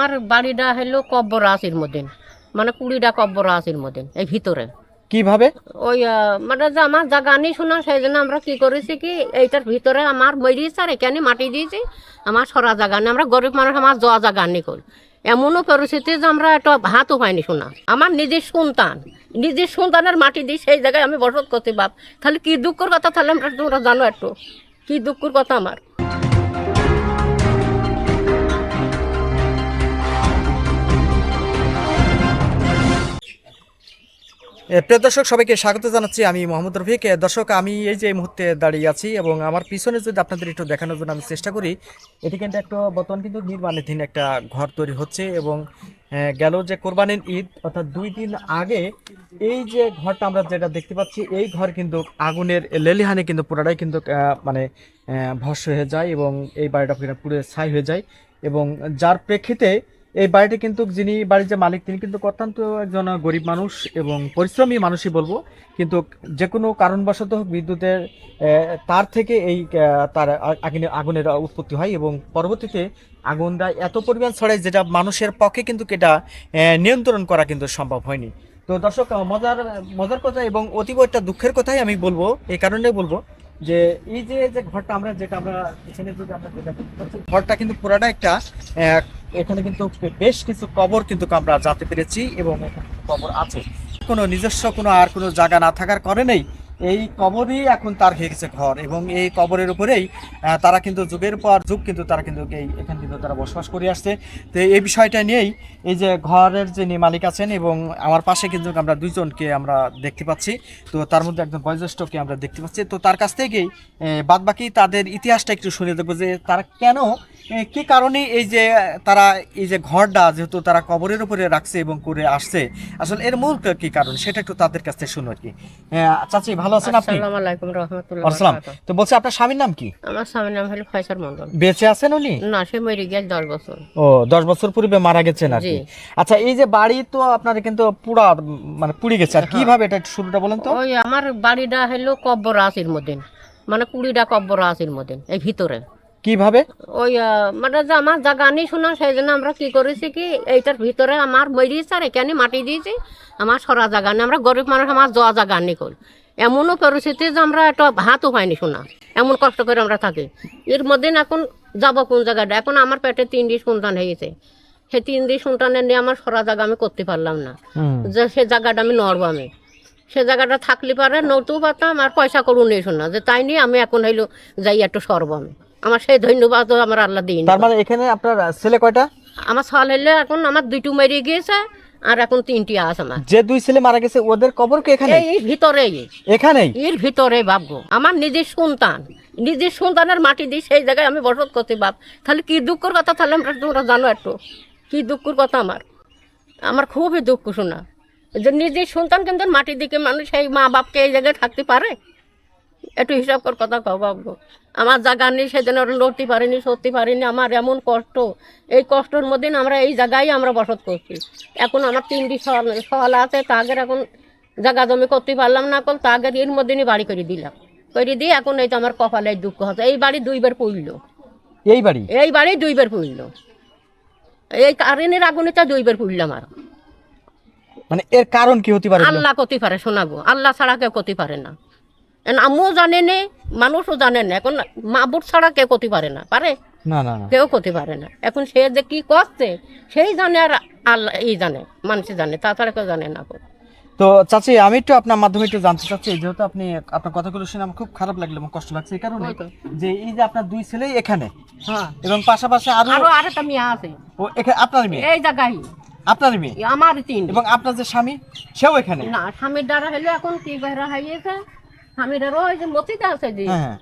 আমার বাড়িটা হলো কব্বর আসির মধ্যে। মানে কুড়িটা কব্বর আসির মধ্যে এই ভিতরে। কীভাবে? ওই মানে যে আমার জায়গা নেই শোনা সেই জন্য আমরা কি করেছি কি এইটার ভিতরে আমার মরিয়েছে আর এখানে মাটি দিয়েছি আমার সরা জায়গা নেই আমরা গরিব মানুষ আমার জোয়া জায়গা নেই কল এমনও পরিস্থিতি যে আমরা একটা হাতও পাইনি শোনা। আমার নিজের সন্তান নিজের সন্তানের মাটি দিই সেই জায়গায় আমি বসত করতে বাপ। তাহলে কি দুঃখের কথা তাহলে আমরা তোমরা জানো একটু। কি দুঃখের কথা আমার? প্রিয় দর্শক, সবাইকে স্বাগত জানাচ্ছি আমি মোহাম্মদ রফিক। দর্শক, আমি এই যে মুহূর্তে দাঁড়িয়ে আছি এবং আমার পিছনে যদি আপনাদের একটু দেখানোর জন্য আমি চেষ্টা করি, এটি কিন্তু একটা বর্তমান কিন্তু নির্মাণাধীন একটা ঘর তৈরি হচ্ছে এবং গেল যে কোরবানির ঈদ, অর্থাৎ দুই দিন আগে এই যে ঘরটা আমরা যেটা দেখতে পাচ্ছি, এই ঘর কিন্তু আগুনের লেলিহানে কিন্তু পুরাটাই কিন্তু মানে ভস্ম হয়ে যায় এবং এই বাড়িটা পুরো ছাই হয়ে যায় এবং যার প্রেক্ষিতে এই বাড়িটি কিন্তু যিনি বাড়ির যে মালিক, তিনি কিন্তু অত্যন্ত একজন গরিব মানুষ এবং পরিশ্রমী মানুষই বলব। কিন্তু যে কোনো কারণবশত বিদ্যুতের তার থেকে এই তার আগুনে- আগুনের উৎপত্তি হয় এবং পরবর্তীতে আগুনটা এত পরিমাণ ছড়ায় যেটা মানুষের পক্ষে কিন্তু এটা নিয়ন্ত্রণ করা কিন্তু সম্ভব হয়নি। তো দর্শক, মজার মজার কথা এবং অতীব একটা দুঃখের কথাই আমি বলব, এই কারণে বলব যে এই যে যে ঘরটা আমরা, যেটা আমরা ঘরটা কিন্তু পুরাটা একটা এখানে কিন্তু বেশ কিছু কবর কিন্তু আমরা জানতে পেরেছি এবং এখানে কবর আছে। কোনো নিজস্ব কোনো আর কোনো জায়গা না থাকার কারণেই এই কবরই এখন তার হয়ে গেছে ঘর এবং এই কবরের উপরেই তারা কিন্তু যুগের পর যুগ কিন্তু তারা কিন্তু এই, এখানে কিন্তু তারা বসবাস করে আসছে। তো এই বিষয়টা নিয়েই এই যে ঘরের যিনি মালিক আছেন এবং আমার পাশে কিন্তু আমরা দুইজনকে আমরা দেখতে পাচ্ছি। তো তার মধ্যে একজন বয়োজ্যেষ্ঠকে আমরা দেখতে পাচ্ছি। তো তার কাছ থেকেই বাদ বাকি তাদের ইতিহাসটা একটু শুনে দেখব যে তারা কেন কি কারণে এই যে তারা এই যে ঘরটা যেহেতু তারা কবরের উপরে রাখছে এবং করে আসছে আসলে এর মূল কি কারণ? সেটা একটু তাদের কাছ থেকে শুনো আর কি। চাচি ভালো আছেন আপনি? আসসালামু আলাইকুম রহমতুল্লাহ আসসালাম। তো বলছি আপনার স্বামীর নাম কি? আমার স্বামীর নাম হলো ফয়সাল মন্ডল বেঁচে আছেন উনি? না সে মরে গেছে দশ বছর। ও দশ বছর পূর্বে মারা গেছেন আর কি। আচ্ছা এই যে বাড়ি তো আপনার কিন্তু পুরা মানে পুড়ে গেছে। আর কীভাবে এটা শুরুটা বলেন তো? ওই আমার বাড়িটা হলো কব্বর আসির মধ্যে। মানে কুড়িটা কব্বর আসির মধ্যে এই ভিতরে। কীভাবে? ওই মানে যে আমার জায়গা নেই শোনা সেই জন্য আমরা কি করেছি কি এইটার ভিতরে আমার মরিয়েছে আর এখানে মাটি দিয়েছি আমার সরা জায়গা নেই আমরা গরিব মানুষ আমার জোয়া জায়গা নেই কল এমনও পরিস্থিতি যে আমরা একটা ভাতও পাইনি শোনা এমন কষ্ট করে আমরা থাকি। এর মধ্যে এখন যাব কোন জায়গাটা? এখন আমার পেটে তিনটি সন্তান হয়ে গেছে সেই তিনটি সন্তানের নিয়ে আমার সরা জায়গা আমি করতে পারলাম না। যে সে জায়গাটা আমি নড়বো আমি। সে জায়গাটা থাকলে পারে নড়তেও পারতাম আর পয়সা করু নেই শোনা। যে তাই নিয়ে আমি এখন হইল যাই একটু সরব আমি। আমার সেই ধন্যবাদ আমার আল্লাহ দিন। তার মানে এখানে আপনার ছেলে কয়টা? আমার সাল হইলে এখন আমার দুইটু মেরে গিয়েছে আর এখন তিনটি আছে আমার। যে দুই ছেলে মারা গেছে ওদের কবর কি এখানে? এই ভিতরেই। এখানেই? এর ভিতরে ভাববো আমার নিজের সন্তান। নিজের সন্তানের মাটি দিই সেই জায়গায় আমি বসত করতে বাপ। তাহলে কি দুঃখের কথা? তাহলে আমরা তোমরা জানো একটু। কি দুঃখের কথা আমার? আমার খুবই দুঃখ শোনা। যে নিজের সন্তান কিন্তু মাটি দিকে মানুষ সেই মা বাপকে এই জায়গায় থাকতে পারে? একটু হিসাব কর কথা কও বাবু। আমার জায়গা নেই সেদিন ওরা লড়তে পারিনি সরতে পারিনি আমার এমন কষ্ট। এই কষ্টের মধ্যে আমরা এই জায়গায় আমরা বসত করছি। এখন আমার তিনটি সল সল আছে তাগের এখন জায়গা জমি করতে পারলাম না কল তাগের এর মধ্যে বাড়ি করে দিলাম। করে দিয়ে এখন এই তো আমার কপালে দুঃখ হচ্ছে। এই বাড়ি দুইবার পড়ল। এই বাড়ি? এই বাড়ি দুইবার পড়ল। এই কারেন্টের আগুনে তো দুইবার পড়লাম আর মানে এর কারণ কি হতে পারে? আল্লাহ করতে পারে শোনাবো। আল্লাহ ছাড়া কেউ করতে পারে না। এখন আমিও জানে নে মানুষও জানে না। এখন মাবুর ছাড়া কেউ করতে পারে না পারে? না না কেউ করতে পারে না। এখন সে যে কি করছে সেই জানে আর আল্লাহ এই জানে মানুষ জানে তাছাড়া কেউ জানে না। তো চাচি আমি একটু আপনার মাধ্যমে একটু জানতে চাচ্ছি যেহেতু আপনি আপনার কথাগুলো শুনে আমার খুব খারাপ লাগল এবং কষ্ট লাগছে এই কারণে যে এই যে আপনার দুই ছেলেই এখানে হ্যাঁ। এবং পাশাপাশি আরও আরও আরেকটা মেয়ে আছে। ও এখানে আপনার মেয়ে? এই জায়গায় আপনার মেয়ে? আমার তিন। এবং আপনার যে স্বামী সেও এখানে? না স্বামীর দ্বারা হলে এখন কি বেড়া হয়েছে স্বামীর ওই যে মতিতে আছে যে হ্যাঁ হ্যাঁ।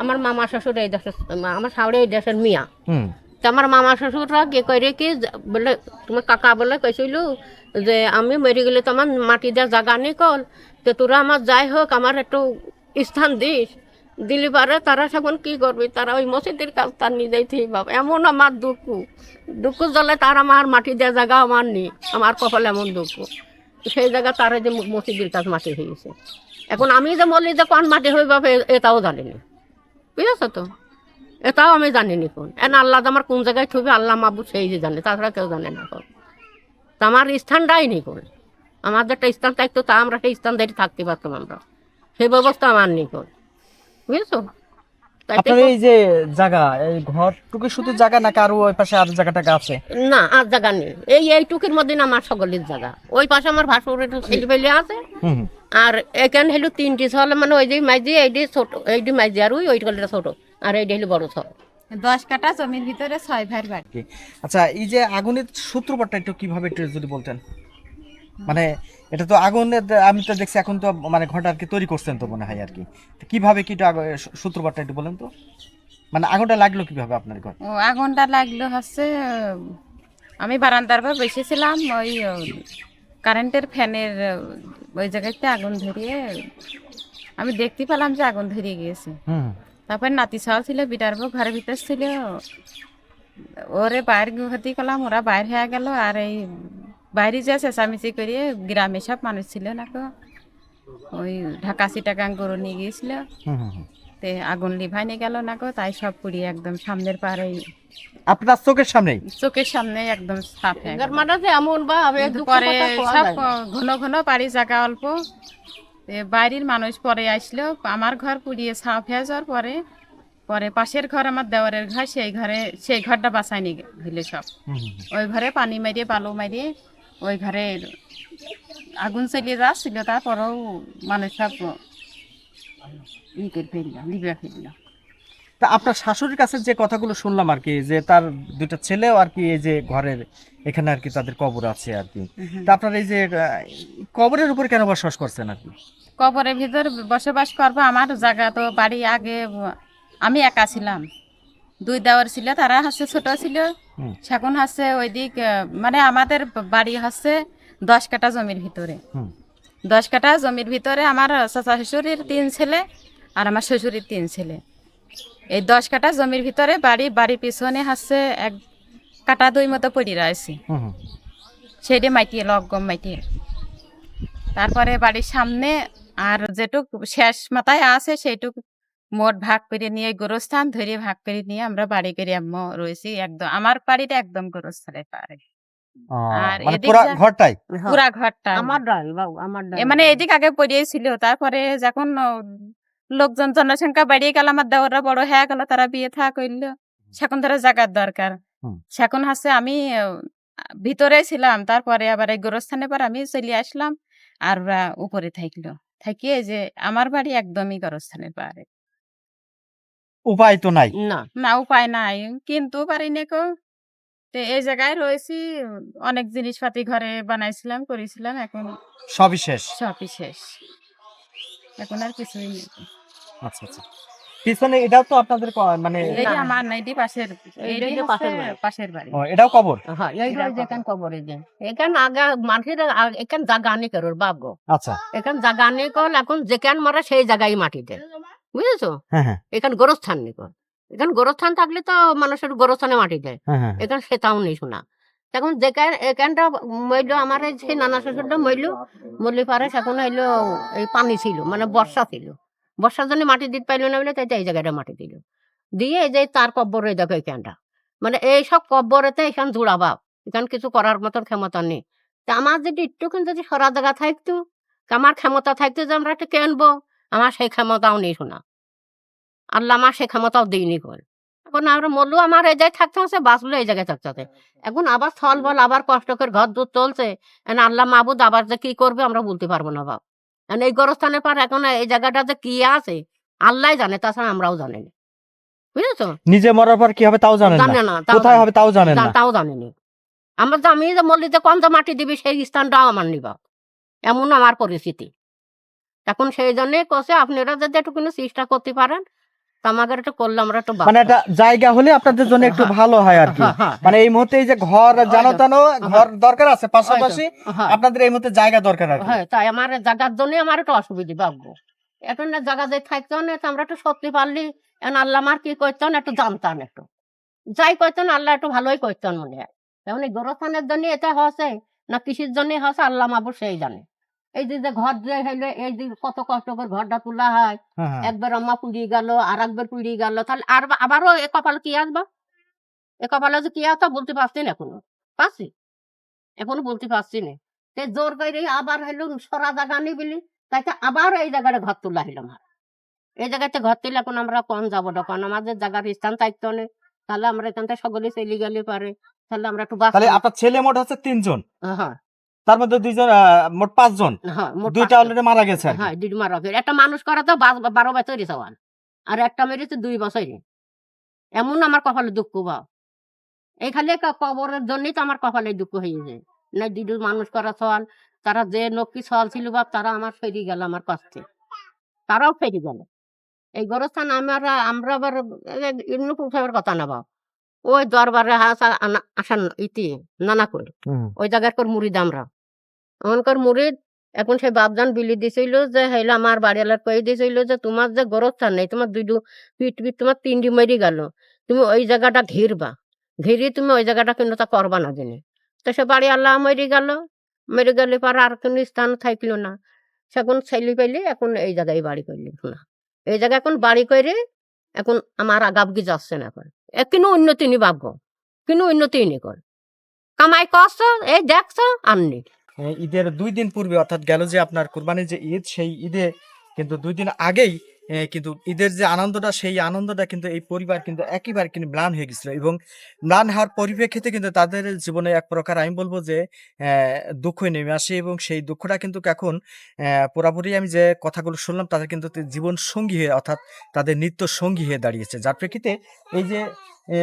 আমার মামা শ্বশুর এই দেশের আমার এই দেশের মিয়া। হুম। তা আমার মামা শ্বশুররা কি করে কি বলে তোমার কাকা বলে কইছিল যে আমি মরে গেলে তো আমার মাটি দেওয়া জায়গা নেই কল। তো তোরা আমার যাই হোক আমার একটু স্থান দিস। দিলি পারে তারা সেখন কি করবি? তারা ওই মসজিদের কাজ তার নিজেই থেকে বাবা এমন আমার দুঃখ। দুঃখ জলে তার আমার মাটি দেওয়া জায়গা আমার নেই। আমার কপাল এমন দুঃখ। সেই জায়গা তারা যে মসজিদের কাজ মাটি হয়েছে। এখন আমি যে বলি যে কোন মাটি হয়ে এ- এটাও জানি না বুঝেছ তো? এটাও আমি জানি নি কোন। এন আল্লাহ আমার কোন জায়গায় থুবে আল্লাহ মাবু সেই যে জানে তাছাড়া কেউ জানে না কোন। তা আমার স্থানটাই নেই কোন। আমাদের একটা স্থান থাকতো তা আমরা সেই স্থান ধরে থাকতে পারতাম আমরা। সেই ব্যবস্থা আমার নেই কোন। বুঝেছ? আপনার এই যে জায়গা এই ঘরটুকু শুধু জায়গা নাকি আরও ওই পাশে আর জায়গাটা আছে? না আর জায়গা নেই। এই এইটুকুর মধ্যে না আমার সকলের জায়গা। ওই পাশে আমার ভাসুরের ছেলে পেলে আছে। আর এখানে হলো তিনটি ছল মানে ওই যে মাইজি এইটি ছোট এইটি মাইজি আর ওই ওই কলটা ছোট আর এইটি হলো বড় ছল দশ কাটা জমির ভিতরে ছয় ভাইয়ের বাড়ি। কি? আচ্ছা এই যে আগুনের সূত্রপাতটা একটু কীভাবে একটু যদি বলতেন? মানে এটা তো আগুনের আমি তো দেখছি এখন তো মানে ঘরটা আর কি তৈরি করছেন তো মনে হয় আর কি। তো কীভাবে কি সূত্রপাতটা একটু বলেন তো। মানে আগুনটা লাগল কীভাবে আপনার ঘর? ও আগুনটা লাগল হচ্ছে আমি বারান্দার পর বসেছিলাম ওই কারেন্টের ফ্যানের ওই জায়গাতে আগুন ধরিয়ে আমি দেখতে পেলাম যে আগুন ধরিয়ে গিয়েছে। তারপর নাতি ছাও ছিল বিটার বউ ঘরের ভিতর ছিল। ওরে বাইর হতে গেলাম ওরা বাইর হয়ে গেল আর এই বাইরে যে চেঁচামেচি করিয়ে গ্রামে সব মানুষ ছিল নাকো ওই ঢাকা সিটাগাং গরু নিয়ে গিয়েছিল। তে আগুন লিভাই নিয়ে গেল না গো তাই সব পুড়িয়ে একদম সামনের পারে আপনার চোখের সামনেই? চোখের সামনে একদম সাফ হয়ে গরমাটা যে এমন বা পরে সব ঘন ঘন বাড়ি জায়গা অল্প। বাইরের মানুষ পরে আসলো আমার ঘর পুড়িয়ে সাফ হয়ে যাওয়ার পরে পরে পাশের ঘর আমার দেওয়ারের ঘর সেই ঘরে সেই ঘরটা বাঁচায় নিয়ে গেলে সব। ওই ঘরে পানি মারিয়ে বালু মারিয়ে ওই ঘরে আগুন চালিয়ে যাচ্ছিল তারপরেও মানুষ সব ই করে ফেলল লিবে ফেলল তা আপনার শাশুড়ির কাছে যে কথাগুলো শুনলাম আর কি যে তার দুটো ছেলেও আর কি এই যে ঘরের এখানে আর কি তাদের কবর আছে আর কি তা আপনার এই যে কবরের উপর কেন বসবাস করছেন আর কি? কবরের ভিতর বসবাস করব আমার জায়গা তো বাড়ি আগে আমি একা ছিলাম। দুই দেওয়ার ছিল তারা হচ্ছে ছোট ছিল। সেখন হচ্ছে ওই দিক মানে আমাদের বাড়ি হচ্ছে দশ কাটা জমির ভিতরে। দশ কাটা জমির ভিতরে আমার চাচা শ্বশুরের তিন ছেলে আর আমার শ্বশুরের তিন ছেলে। এই দশ কাটা জমির ভিতরে বাড়ি বাড়ির পিছনে হচ্ছে এক কাটা দুই মতো পড়ি রয়েছে। সেইটা মাইটিয়ে লগম মাইটিয়ে তারপরে বাড়ির সামনে আর যেটুক শেষ মাথায় আছে সেইটুক মোট ভাগ করে নিয়ে গোরস্থান ধরে ভাগ করে নিয়ে আমরা বাড়ি করে আম্মা রয়েছি একদম আমার বাড়িটা একদম গোরস্থানের পারে আর মানে এদিক মানে এদিক আগে পড়িয়েছিল তারপরে যখন লোকজন জনসংখ্যা বাড়িয়ে গেল আমার দেওয়াররা বড় হয়ে গেল তারা বিয়ে থা করল সেখন ধরে জায়গার দরকার। সেখন হাসে আমি ভিতরে ছিলাম তারপরে আবার এই গোরস্থানের পর আমি চলে আসলাম আর ওরা উপরে থাকল থাকিয়ে যে আমার বাড়ি একদমই গোরস্থানের পারে উপায় তো নাই। না। না উপায় নাই কিন্তু পারি না কো। তো এই জায়গায় রয়েছি অনেক জিনিসপাতি ঘরে বানাইছিলাম করেছিলাম এখন সবই শেষ। সবই শেষ। এখন আর কিছুই নেই। আচ্ছা আচ্ছা। পিছনে এটাও তো আপনাদের মানে এই যে না। আমার পাশের এইটাই পাশের পাশের বাড়ি। ও, এটাও কবর? হ্যাঁ এই যেখান কবরে। যে। এখান আগা আগ- এখান জাগা নেই কারোর বাপ গো। আচ্ছা। এখান জাগা নেই কল এখন যেখান মারা সেই জায়গায় মাটি দেয় বুঝেছ? হ্যাঁ হ্যাঁ। এখান গোরস্থান নেই কল। এখান গোরস্থান থাকলে তো মানুষের গোরস্থানে মাটি দেয় হ্যাঁ হ্যাঁ। এখান সেটাও নেই শোনা। এখন যেখান এখানটা মইল, আমার সেই নানা শ্বশুরটা মইল, মরলি পারে সেখানে হইল এই পানি ছিল মানে বর্ষা ছিল। বর্ষার জন্য মাটি দিতে পাইলো না বলে তাই এই জায়গাটা মাটি দিল। দিয়ে এই যে তার কব্বর এই দেখো এখানটা মানে এই সব কব্বরেতে এখান জোড়া বাপ, এখান কিছু করার মতন ক্ষমতা নেই। তা আমার যদি একটুখানি যদি সরা জায়গা থাকতো আমার ক্ষমতা থাকতো যে আমরা একটা কেনবো, আমার সেই ক্ষমতাও নেই শোনা। আল্লাহ আমার সেই ক্ষমতাও দিইনি কল এখন আমরা মরলেও আমার এই জায়গায় থাকতে হচ্ছে এই জায়গায় থাকতে এখন আবার স্থল বল আবার কষ্ট করে ঘর দূর চলছে। আল্লাহ মাহবুদ আবার যে কি করবে আমরা বলতে পারব না বাপ। এখন এই গরস্থানের পর এখন এই জায়গাটা যে কি আছে আল্লাহ জানে তাছাড়া আমরাও জানি না। বুঝেছ? নিজে মরার পর কি হবে তাও জানেন জানে না কোথায় হবে তাও জানেন না। তাও জানিনি আমরা তো আমি যে মল্লিতে কোন যে মাটি দিবি সেই স্থানটাও আমার নিবা এমন আমার পরিস্থিতি। এখন সেই জন্যে কষে আপনারা যদি একটু কোনো চেষ্টা করতে পারেন করলে আমরা একটু মানে জায়গা হলে আপনাদের জন্য একটু হ্যাঁ। ভালো হয় আর কি। হ্যাঁ, হ্যাঁ, মানে এই মুহূর্তে এই যে ঘর জানো ঘর দরকার আছে পাশাপাশি। আপনাদের এই মুহূর্তে জায়গা দরকার হ্যাঁ তাই আমার জায়গার জন্য আমার একটু অসুবিধা এখন না জায়গা যে থাকতো না আমরা একটু সত্যি পারলি এখন আল্লাহ আমার কি করতেন একটু জানতাম একটু। যাই করতেন আল্লাহ একটু ভালোই করতেন মনে হয়। এখন এই গোরস্থানের জন্য এটা হচ্ছে না কৃষির জন্য হচ্ছে আল্লাহ মাবু সেই জানে। এই যে ঘর যে হইল এই যে কত কষ্ট করে ঘরটা তোলা হয়। হ্যাঁ হ্যাঁ। একবার আম্মা পুড়িয়ে গেল আর একবার পুড়িয়ে গেল তাহলে আর আবারও এ কপালে কি আসবা? এ কপালে যে কি আসা বলতে পারছি না এখনও। পারছি? এখনও বলতে পারছি না। সে জোর করে আবার হইল সরা জায়গা নি বলি তাইতে আবার এই জায়গাটা ঘর তোলা হইল আমার। এই জায়গাতে ঘর তুলে এখন আমরা কম যাব তখন আমাদের জায়গার স্থান থাকতো না তাহলে আমরা এখান থেকে সকলে চলে গেলে পারে। তাহলে আমরা একটু তাহলে আপনার ছেলে মোট হচ্ছে তিনজন। হ্যাঁ। তার মধ্যে দুইজন মোট পাঁচজন হ্যাঁ দুইটা অলরেডি মারা গেছে হ্যাঁ দুই মারা ফের একটা মানুষ করা তো বারো বছর সওয়াল আর একটা মেরেছে দুই বছরে এমন আমার কপালে দুঃখ বা এই খালি কবরের জন্যই তো আমার কপালে দুঃখ হয়েছে না দুটো মানুষ করা সওয়াল তারা যে নক্কি সওয়াল ছিল বাপ তারা আমার ফেরি গেল আমার কাছে তারাও ফেরি গেল এই গোরস্থান আমরা আমরা আবার কথা না বাপ ওই দরবারে হাসা ইতি নানা করে। ওই জায়গার কর মুড়িদ আমরা। এমনকার মুড়িদ এখন সে বাপজান বিলি দিছিল যে হেলে আমার বাড়িওয়ালার কয়ে দিছিল যে তোমার যে গোরস্থান নেই তোমার দুইটু পিঠ পিঠ তোমার তিনটি মেরি গেল। তুমি ওই জায়গাটা ঘিরবা। ঘিরি তুমি ওই জায়গাটা কিন্তু তা করবা না জেনে। তো সে বাড়ি আল্লাহ মরি গেল। মরে গেলে পর আর কোনো স্থান থাকল না। সেখন ছেলে পেলে এখন এই জায়গায় বাড়ি করলি না। এই জায়গায় এখন বাড়ি করে এখন আমার আগাবগি যাচ্ছে না এখন? কিনো উন্নতি নি ভাগ্য? কিনো উন্নতি নি কর। কামাই করছ এই দেখছ আমনি। এ, ঈদের দুই দিন পূর্বে অর্থাৎ গেল যে আপনার কুরবানির যে ঈদ সেই ঈদে কিন্তু দুই দিন আগেই কিন্তু ঈদের যে আনন্দটা, সেই আনন্দটা কিন্তু এই পরিবার কিন্তু একেবারে কিন্তু ম্লান হয়ে গেছিল এবং ম্লান হওয়ার পরিপ্রেক্ষিতে কিন্তু তাদের জীবনে এক প্রকার আমি বলব যে দুঃখ নেমে আসে এবং সেই দুঃখটা কিন্তু এখন পুরাপুরি আমি যে কথাগুলো শুনলাম, তাদের কিন্তু জীবন সঙ্গী হয়ে, অর্থাৎ তাদের নিত্য সঙ্গী হয়ে দাঁড়িয়েছে। যার প্রেক্ষিতে এই যে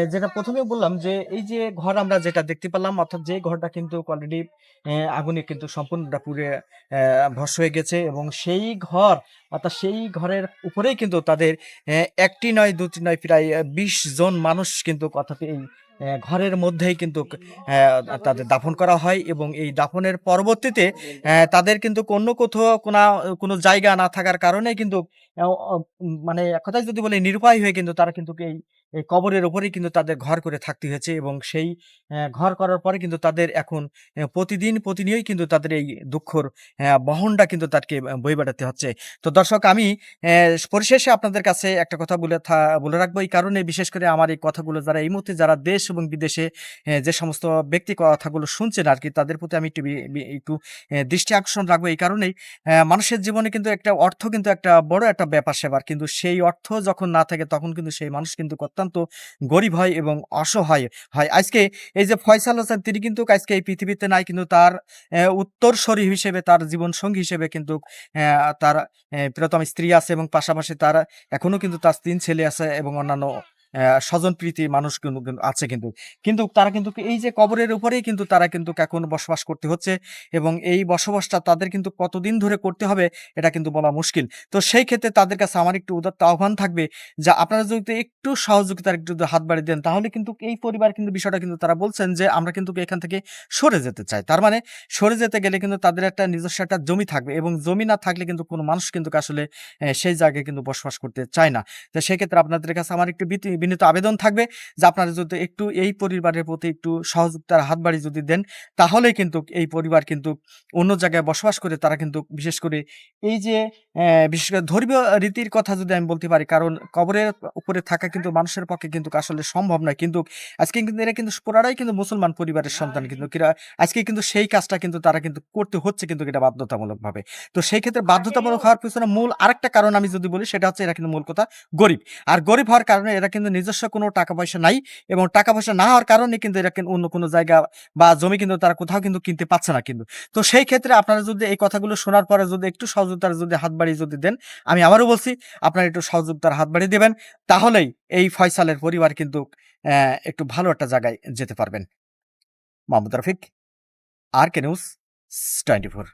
যেটা প্রথমে বললাম যে এই যে ঘর আমরা যেটা দেখতে পেলাম অর্থাৎ যে ঘরটা কিন্তু অলরেডি আগুনে কিন্তু সম্পূর্ণটা আহ, ভস্ম হয়ে গেছে এবং সেই ঘর অর্থাৎ সেই ঘরের উপরেই কিন্তু তাদের একটি নয় দুটি নয় প্রায় বিশ জন মানুষ কিন্তু অর্থাৎ এই ঘরের মধ্যেই কিন্তু তাদের দাফন করা হয় এবং এই দাফনের পরবর্তীতে তাদের কিন্তু অন্য কোথাও কোনো কোনো জায়গা না থাকার কারণে কিন্তু মানে কথায় যদি বলে নিরুপায় হয়ে কিন্তু তারা কিন্তু এই এই কবরের উপরেই কিন্তু তাদের ঘর করে থাকতে হয়েছে এবং সেই ঘর করার পরে কিন্তু তাদের এখন প্রতিদিন, প্রতিনিয়তই কিন্তু তাদের এই দুঃখর বহনটা কিন্তু তাদেরকে বই বেড়াতে হচ্ছে। তো দর্শক, আমি পরিশেষে আপনাদের কাছে একটা কথা বলে বলে রাখব এই কারণে, বিশেষ করে আমার এই কথাগুলো যারা এই মুহূর্তে যারা দেশ এবং বিদেশে যে সমস্ত ব্যক্তি কথাগুলো শুনছেন আর কি, তাদের প্রতি আমি একটু একটু দৃষ্টি আকর্ষণ রাখব এই কারণেই মানুষের জীবনে কিন্তু একটা অর্থ কিন্তু একটা বড় একটা ব্যাপার সেবার। কিন্তু সেই অর্থ যখন না থাকে, তখন কিন্তু সেই মানুষ কিন্তু অত্যন্ত গরিব হয় এবং অসহায় হয়। আজকে এই যে ফয়সাল হোসেন তিনি কিন্তু আজকে এই পৃথিবীতে নাই কিন্তু তার আহ, উত্তরসূরি হিসেবে তার জীবন সঙ্গী হিসেবে কিন্তু তার প্রথম প্রিয়তম স্ত্রী আছে এবং পাশাপাশি তার এখনও কিন্তু তার তিন ছেলে আছে এবং অন্যান্য স্বজন প্রীতি মানুষ আছে কিন্তু। কিন্তু তারা কিন্তু এই যে কবরের উপরেই কিন্তু তারা কিন্তু এখন বসবাস করতে হচ্ছে এবং এই বসবাসটা তাদের কিন্তু কতদিন ধরে করতে হবে এটা কিন্তু বলা মুশকিল। তো সেই ক্ষেত্রে তাদের কাছে আমার একটু উদাত্ত আহ্বান থাকবে যা আপনারা যদি একটু সহযোগিতার একটু হাত বাড়িয়ে দেন তাহলে কিন্তু এই পরিবার কিন্তু বিষয়টা কিন্তু তারা বলছেন যে আমরা কিন্তু এখান থেকে সরে যেতে চাই। তার মানে সরে যেতে গেলে কিন্তু তাদের একটা নিজস্ব একটা জমি থাকবে এবং জমি না থাকলে কিন্তু কোনো মানুষ কিন্তু আসলে সেই জায়গায় কিন্তু বসবাস করতে চায় না। তো সেক্ষেত্রে আপনাদের কাছে আমার একটু বিনীত আবেদন থাকবে যে আপনারা যদি একটু এই পরিবারের প্রতি একটু সহযোগিতার হাত বাড়িয়ে যদি দেন তাহলে কিন্তু এই পরিবার কিন্তু অন্য জায়গায় বসবাস করে তারা কিন্তু বিশেষ করে এই যে বিশেষ করে ধর্মীয় রীতির কথা যদি আমি বলতে পারি কারণ কবরের উপরে থাকা কিন্তু মানুষের পক্ষে কিন্তু আসলে সম্ভব নয়। কিন্তু আজকে কিন্তু এরা কিন্তু পুরাটাই কিন্তু মুসলমান পরিবারের সন্তান কিন্তু আজকে কিন্তু সেই কাজটা কিন্তু তারা কিন্তু করতে হচ্ছে কিন্তু এটা বাধ্যতামূলক ভাবে তো সেই ক্ষেত্রে বাধ্যতামূলক হওয়ার পিছনে মূল আরেকটা কারণ আমি যদি বলি সেটা হচ্ছে এরা কিন্তু মূল কথা গরিব। আর গরিব হওয়ার কারণে এরা কিন্তু নিজস্ব কোনো টাকা পয়সা নাই এবং টাকা পয়সা না হওয়ার কারণে কিন্তু এরা অন্য কোনো জায়গা বা জমি কিন্তু তারা কোথাও কিন্তু কিনতে পারছে না কিন্তু। তো সেই ক্ষেত্রে আপনারা যদি এই কথাগুলো শোনার পরে যদি একটু সহযোগিতার যদি হাত বাড়িয়ে যদি দেন, আমি আবারও বলছি, আপনারা একটু সহযোগিতার হাত বাড়িয়ে দেবেন, তাহলেই এই ফয়সালের পরিবার কিন্তু একটু ভালো একটা জায়গায় যেতে পারবেন। Mohammad Rafiq R K news twenty four.